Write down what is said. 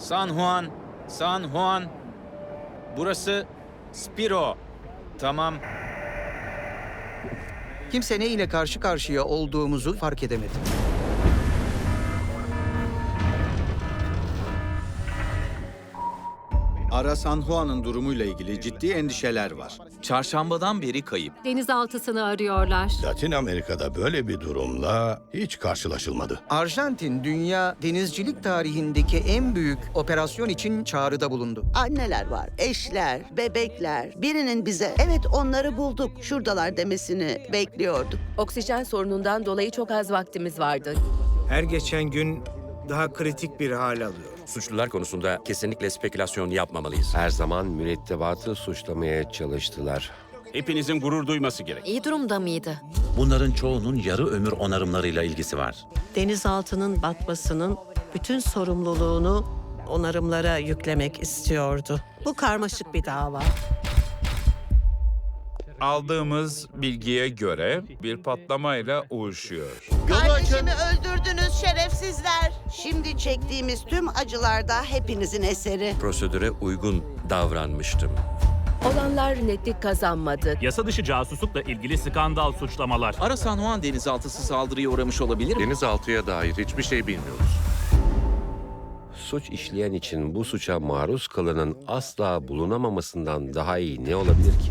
San Juan, San Juan. Burası Spiro. Tamam. Kimse ne ile karşı karşıya olduğumuzu fark edemedi. Ara San Juan'ın durumuyla ilgili ciddi endişeler var. Çarşambadan beri kayıp. Denizaltısını arıyorlar. Latin Amerika'da böyle bir durumla hiç karşılaşılmadı. Arjantin, dünya denizcilik tarihindeki en büyük operasyon için çağrıda bulundu. Anneler var, eşler, bebekler. Birinin bize evet onları bulduk, şuradalar demesini bekliyorduk. Oksijen sorunundan dolayı çok az vaktimiz vardı. Her geçen gün daha kritik bir hal alıyor. Suçlular konusunda kesinlikle spekülasyon yapmamalıyız. Her zaman mürettebatı suçlamaya çalıştılar. Hepinizin gurur duyması gerek. İyi durumda mıydı? Bunların çoğunun yarı ömür onarımlarıyla ilgisi var. denizaltının batmasının bütün sorumluluğunu onarımlara yüklemek istiyordu. Bu karmaşık bir dava. Aldığımız bilgiye göre bir patlamayla uyuşuyor. Kardeşimi öldürdünüz şerefsizler. Şimdi çektiğimiz tüm acılar da hepinizin eseri. Prosedüre uygun davranmıştım. Olanlar netlik kazanmadı. Yasa dışı casuslukla ilgili skandal suçlamalar. Ara San Juan denizaltısı saldırıya uğramış olabilir mi? Denizaltıya dair hiçbir şey bilmiyoruz. Suç işleyen için bu suça maruz kalanın asla bulunamamasından daha iyi ne olabilir ki?